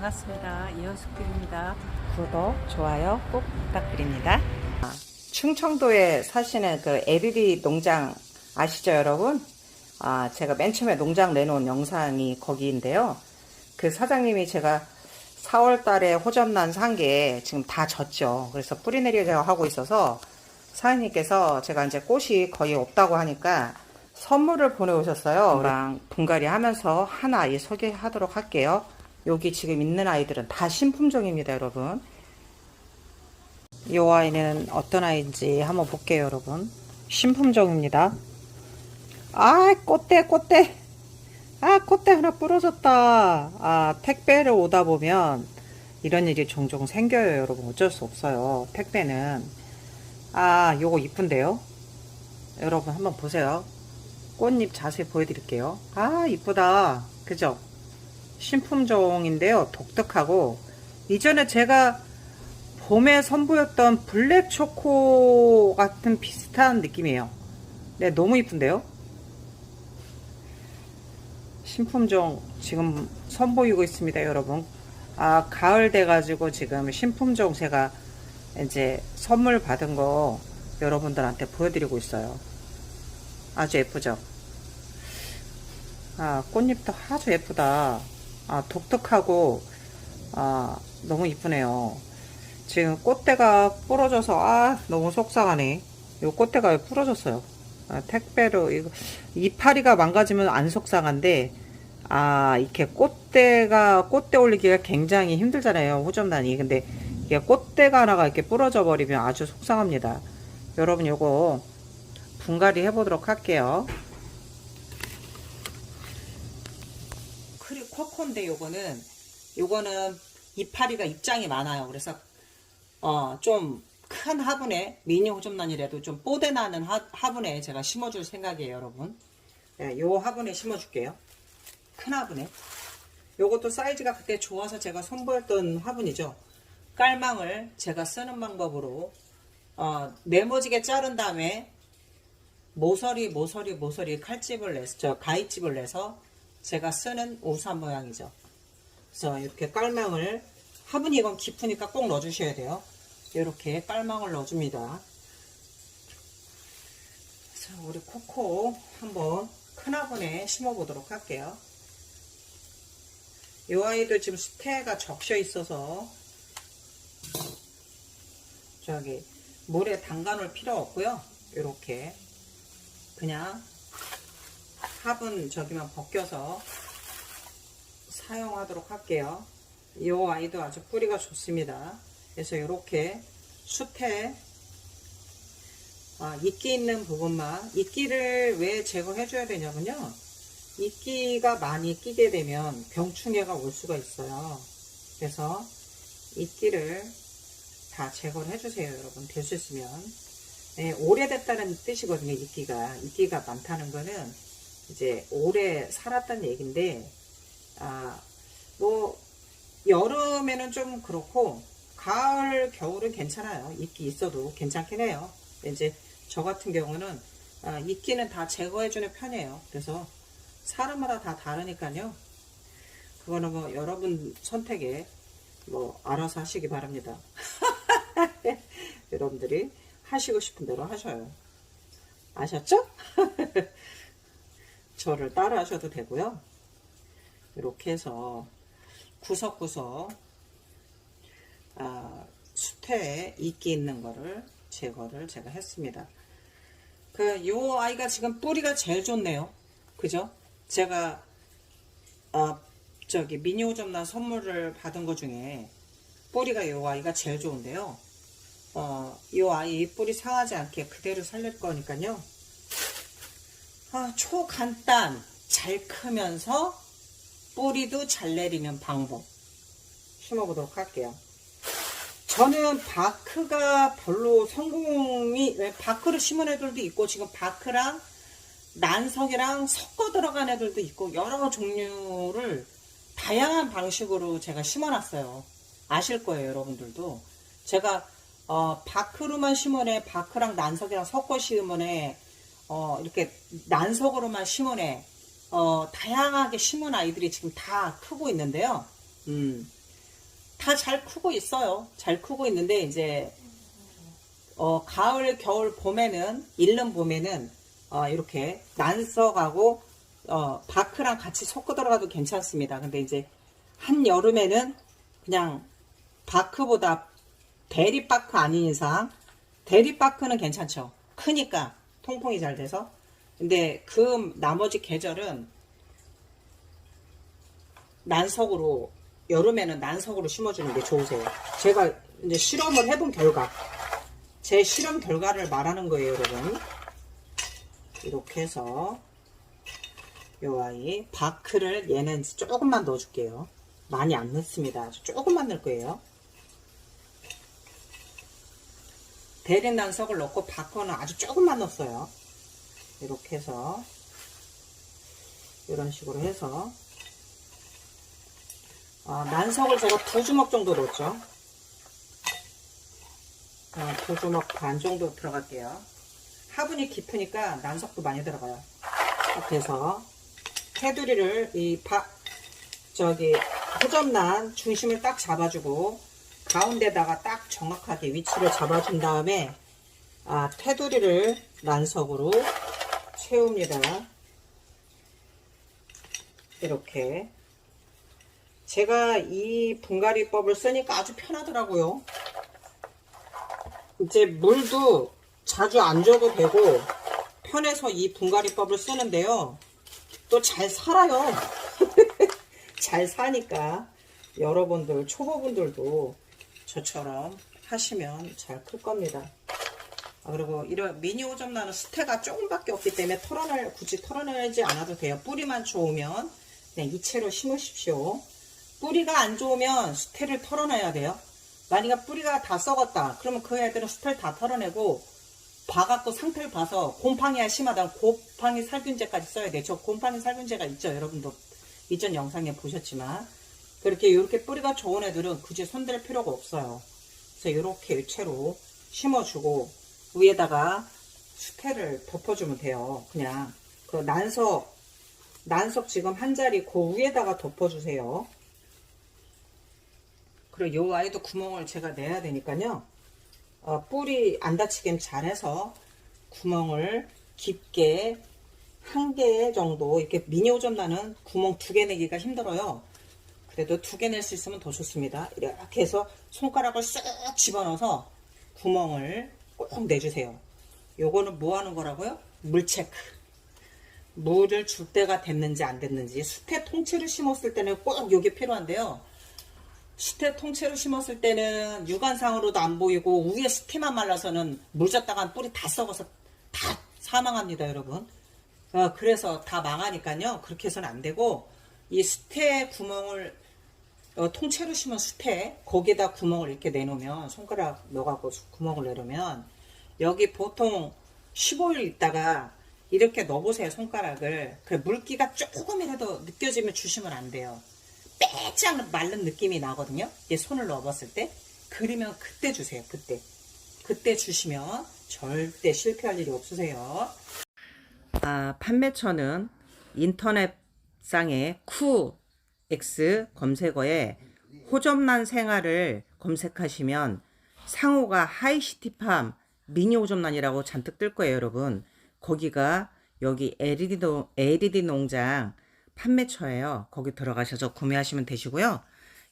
반갑습니다. 이현숙입니다. 구독, 좋아요 꼭 부탁드립니다. 충청도에 사시는 그 LED 농장 아시죠, 여러분? 아, 제가 맨 처음에 농장 내놓은 영상이 거기인데요. 그 사장님이 제가 4월 달에 호접난 산 게 지금 다 졌죠. 그래서 뿌리 내리 제가 하고 있어서 사장님께서 제가 이제 꽃이 거의 없다고 하니까 선물을 보내오셨어요. 그랑 분갈이 하면서 하나 이 소개하도록 할게요. 여기 지금 있는 아이들은 다 신품종입니다, 여러분. 이 아이는 어떤 아이인지 한번 볼게요, 여러분. 신품종입니다. 아, 꽃대, 꽃대. 아, 꽃대 하나 부러졌다. 아, 택배를 오다 보면 이런 일이 종종 생겨요, 여러분. 어쩔 수 없어요. 택배는. 아, 요거 이쁜데요? 여러분 한번 보세요. 꽃잎 자세히 보여드릴게요. 아, 이쁘다. 그죠? 신품종인데요. 독특하고. 이전에 제가 봄에 선보였던 블랙 초코 같은 비슷한 느낌이에요. 네, 너무 이쁜데요? 신품종 지금 선보이고 있습니다, 여러분. 아, 가을 돼가지고 지금 신품종 제가 이제 선물 받은 거 여러분들한테 보여드리고 있어요. 아주 예쁘죠? 아, 꽃잎도 아주 예쁘다. 아, 독특하고, 아, 너무 이쁘네요. 지금 꽃대가 부러져서, 아, 너무 속상하네. 요 꽃대가 왜 부러졌어요. 아, 택배로, 이거, 이파리가 망가지면 안 속상한데, 아, 이렇게 꽃대가, 꽃대 올리기가 굉장히 힘들잖아요. 호접란이. 근데, 이게 꽃대가 하나가 이렇게 부러져 버리면 아주 속상합니다. 여러분, 요거, 분갈이 해보도록 할게요. 크리 코코인데 요거는 요거는 이파리가 입장이 많아요. 그래서 어 좀 큰 화분에 미니 호접란이라도 좀 뽀대 나는 화, 화분에 제가 심어줄 생각이에요, 여러분. 네, 요 화분에 심어줄게요. 큰 화분에. 요것도 사이즈가 그때 좋아서 제가 선보였던 화분이죠. 깔망을 제가 쓰는 방법으로 어, 네모지게 자른 다음에 모서리 모서리 모서리 칼집을 내서 저 가위집을 내서 제가 쓰는 우산 모양이죠. 그래서 이렇게 깔망을 화분이 이건 깊으니까 꼭 넣어주셔야 돼요. 이렇게 깔망을 넣어줍니다. 그래서 우리 코코 한번 큰 화분에 심어보도록 할게요. 이 아이도 지금 스테가 적셔 있어서 저기 물에 담가 놓을 필요 없고요. 이렇게 그냥 화분 저기만 벗겨서 사용하도록 할게요. 이 아이도 아주 뿌리가 좋습니다. 그래서 이렇게 숲에 아, 이끼 있는 부분만 이끼를 왜 제거해 줘야 되냐면요. 이끼가 많이 끼게 되면 병충해가 올 수가 있어요. 그래서 이끼를 다 제거를 해주세요, 여러분. 될 수 있으면. 네, 오래됐다는 뜻이거든요, 이끼가. 이끼가 많다는 거는 이제 오래 살았다는 얘기인데, 아, 뭐, 여름에는 좀 그렇고, 가을, 겨울은 괜찮아요. 이끼 있어도 괜찮긴 해요. 이제 저 같은 경우는, 아, 이끼는 다 제거해 주는 편이에요. 그래서 사람마다 다 다르니까요. 그거는 뭐 여러분 선택에 뭐 알아서 하시기 바랍니다. 여러분들이 하시고 싶은 대로 하셔요. 아셨죠? 저를 따라 하셔도 되고요. 이렇게 해서 구석구석 아, 수태에 이끼 있는 거를 제거를 제가 했습니다. 그, 요 아이가 지금 뿌리가 제일 좋네요. 그죠? 제가, 아, 저기, 미니오점나 선물을 받은 것 중에 뿌리가 요 아이가 제일 좋은데요. 어, 이 아이 뿌리 상하지 않게 그대로 살릴 거니까요. 아, 초간단, 잘 크면서 뿌리도 잘 내리는 방법 심어보도록 할게요. 저는 바크가 별로 성공이, 왜 바크를 심은 애들도 있고, 지금 바크랑 난석이랑 섞어 들어간 애들도 있고, 여러 종류를 다양한 방식으로 제가 심어놨어요. 아실 거예요, 여러분들도. 제가 어, 바크로만 심어내, 바크랑 난석이랑 섞어 심어내, 어, 이렇게 난석으로만 심어내, 어, 다양하게 심은 아이들이 지금 다 크고 있는데요. 음, 다 잘 크고 있어요. 잘 크고 있는데 이제 어, 가을, 겨울, 봄에는 일름 봄에는 어, 이렇게 난석하고 어, 바크랑 같이 섞어 들어가도 괜찮습니다. 근데 이제 한 여름에는 그냥 바크보다 대리바크 아닌 이상 대리바크는 괜찮죠. 크니까 통풍이 잘 돼서. 근데 그 나머지 계절은 난석으로 여름에는 난석으로 심어주는 게 좋으세요. 제가 이제 실험을 해본 결과 제 실험 결과를 말하는 거예요, 여러분. 이렇게 해서 요 아이 바크를 얘는 조금만 넣어줄게요. 많이 안 넣습니다. 조금만 넣을 거예요. 대리난석을 넣고 바크는 아주 조금만 넣었어요. 이렇게 해서 이런 식으로 해서 어, 난석을 제가 두 주먹 정도 넣었죠. 어, 두 주먹 반 정도 들어갈게요. 화분이 깊으니까 난석도 많이 들어가요. 이렇게 해서 테두리를 이 바, 저기 허접난 중심을 딱 잡아주고 가운데다가 딱 정확하게 위치를 잡아준 다음에 아, 테두리를 난석으로 채웁니다. 이렇게 제가 이 분갈이법을 쓰니까 아주 편하더라고요. 이제 물도 자주 안 줘도 되고 편해서 이 분갈이법을 쓰는데요. 또 잘 살아요. 잘 사니까 여러분들 초보분들도 저처럼 하시면 잘 클 겁니다. 아, 그리고 이런 미니 오점 나는 수태가 조금밖에 없기 때문에 털어낼 굳이 털어내지 않아도 돼요. 뿌리만 좋으면 그냥 이채로 심으십시오. 뿌리가 안 좋으면 수태를 털어내야 돼요. 만약에 뿌리가 다 썩었다. 그러면 그 애들은 수태를 다 털어내고 봐갖고 상태를 봐서 곰팡이가 심하다. 곰팡이 살균제까지 써야 돼요. 저 곰팡이 살균제가 있죠. 여러분도 이전 영상에 보셨지만 그렇게 이렇게 뿌리가 좋은 애들은 굳이 손댈 필요가 없어요. 그래서 이렇게 일체로 심어주고 위에다가 수태를 덮어주면 돼요. 그냥 그 난석 난석 지금 한 자리 그 위에다가 덮어주세요. 그리고 요 아이도 구멍을 제가 내야 되니까요. 어, 뿌리 안 다치게 잘해서 구멍을 깊게 한 개 정도 이렇게 미니 오점 나는 구멍 두 개 내기가 힘들어요. 그래도 두 개 낼 수 있으면 더 좋습니다. 이렇게 해서 손가락을 쓱 집어넣어서 구멍을 꼭 내주세요. 요거는 뭐 하는 거라고요? 물 체크. 물을 줄 때가 됐는지 안 됐는지 수태 통째로 심었을 때는 꼭 요게 필요한데요. 수태 통째로 심었을 때는 육안상으로도 안 보이고 위에 수태만 말라서는 물 줬다간 뿌리 다 썩어서 다 사망합니다, 여러분. 어, 그래서 다 망하니까요. 그렇게 해서는 안 되고 이 수태 구멍을 어, 통째로 심은 수태 거기다 구멍을 이렇게 내놓으면 손가락 넣어갖고 구멍을 내놓으면 여기 보통 15일 있다가 이렇게 넣어보세요 손가락을. 그 물기가 조금이라도 느껴지면 주시면 안 돼요. 빼짝 마른 느낌이 나거든요. 이 손을 넣어봤을 때. 그러면 그때 주세요 그때. 그때 주시면 절대 실패할 일이 없으세요. 아, 판매처는 인터넷상의 쿠 X 검색어에 호접란 생활을 검색하시면 상호가 하이시티팜 미니 호접란이라고 잔뜩 뜰 거예요, 여러분. 거기가 여기 LED, 농- LED 농장 판매처예요. 거기 들어가셔서 구매하시면 되시고요.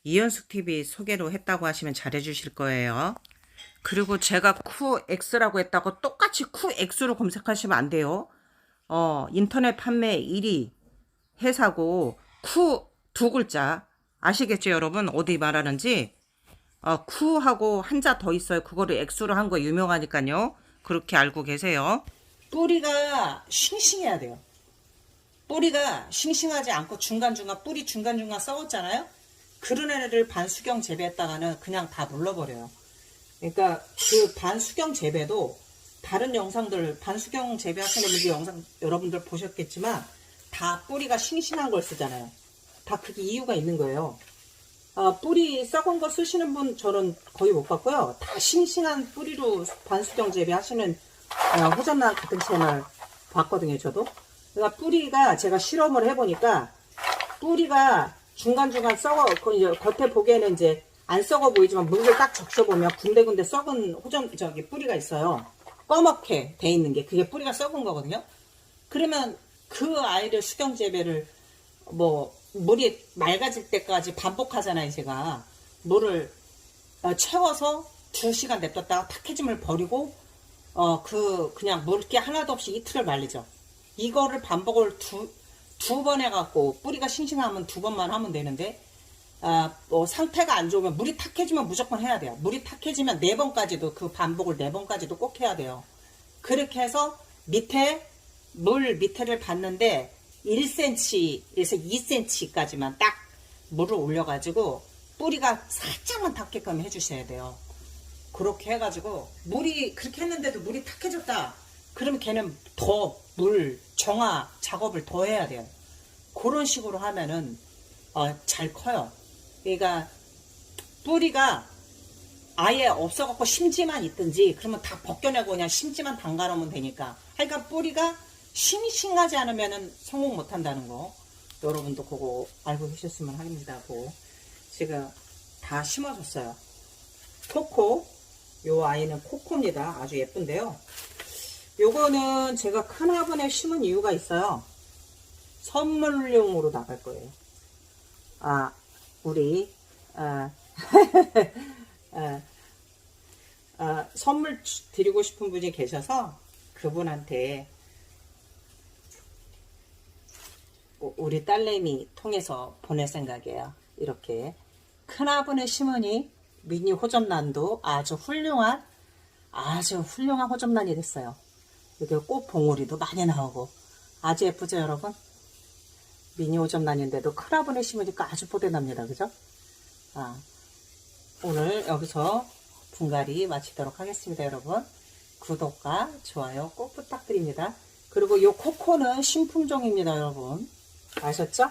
이현숙 TV 소개로 했다고 하시면 잘해 주실 거예요. 그리고 제가 쿠 X라고 했다고 똑같이 쿠 X로 검색하시면 안 돼요. 어, 인터넷 판매 1위 회사고 쿠 두 글자. 아시겠죠 여러분? 어디 말하는지? 어, 쿠하고 한자 더 있어요. 그거를 X로 한 거 유명하니까요. 그렇게 알고 계세요. 뿌리가 싱싱해야 돼요. 뿌리가 싱싱하지 않고 중간중간 뿌리 중간중간 썩었잖아요? 그런 애를 반수경 재배했다가는 그냥 다 눌러버려요. 그러니까 그 반수경 재배도 다른 영상들 반수경 재배하시는 분들 영상 여러분들 보셨겠지만 다 뿌리가 싱싱한 걸 쓰잖아요. 다 그게 이유가 있는 거예요. 아, 뿌리 썩은 거 쓰시는 분 저는 거의 못 봤고요. 다 싱싱한 뿌리로 반수경 재배하시는 어, 호전난 같은 채널 봤거든요, 저도. 그러니까 뿌리가 제가 실험을 해보니까 뿌리가 중간중간 썩어, 그 겉에 보기에는 이제 안 썩어 보이지만 물을 딱 적셔보면 군데군데 썩은 호점 저기 뿌리가 있어요. 꺼멓게 돼 있는 게 그게 뿌리가 썩은 거거든요. 그러면 그 아이를 수경 재배를 뭐 물이 맑아질 때까지 반복하잖아요, 제가 물을 어, 채워서 두 시간 냅뒀다가 탁해짐을 버리고 어 그 그냥 물기 하나도 없이 이틀을 말리죠. 이거를 반복을 두 두 번 해갖고 뿌리가 싱싱하면 두 번만 하면 되는데 아, 뭐 상태가 안 좋으면 물이 탁해지면 무조건 해야 돼요. 물이 탁해지면 네 번까지도 그 반복을 네 번까지도 꼭 해야 돼요. 그렇게 해서 밑에 물 밑에를 봤는데 1cm에서 2cm까지만 딱 물을 올려가지고 뿌리가 살짝만 닿게끔 해주셔야 돼요. 그렇게 해가지고 물이 그렇게 했는데도 물이 탁해졌다. 그러면 걔는 더 물 정화 작업을 더 해야 돼요. 그런 식으로 하면은 어, 잘 커요. 그러니까 뿌리가 아예 없어갖고 심지만 있든지 그러면 다 벗겨내고 그냥 심지만 담가놓으면 되니까 하여간 뿌리가 싱싱하지 않으면은 성공 못한다는 거 여러분도 그거 알고 계셨으면 합니다. 고 지금 다 심어줬어요. 코코 요 아이는 코코입니다. 아주 예쁜데요. 요거는 제가 큰 화분에 심은 이유가 있어요. 선물용으로 나갈 거예요. 아, 우리, 아, 아, 아, 선물 주- 드리고 싶은 분이 계셔서 그분한테 우- 우리 딸내미 통해서 보낼 생각이에요. 이렇게 큰 화분에 심으니 미니 호접란도 아주 훌륭한 아주 훌륭한 호접란이 됐어요. 여기 꽃 봉오리도 많이 나오고 아주 예쁘죠 여러분? 미니 호접란인데도 큰 화분에 심으니까 아주 뽀대납니다. 그죠? 아, 오늘 여기서 분갈이 마치도록 하겠습니다, 여러분. 구독과 좋아요 꼭 부탁드립니다. 그리고 요 코코는 신품종입니다, 여러분. 아셨죠?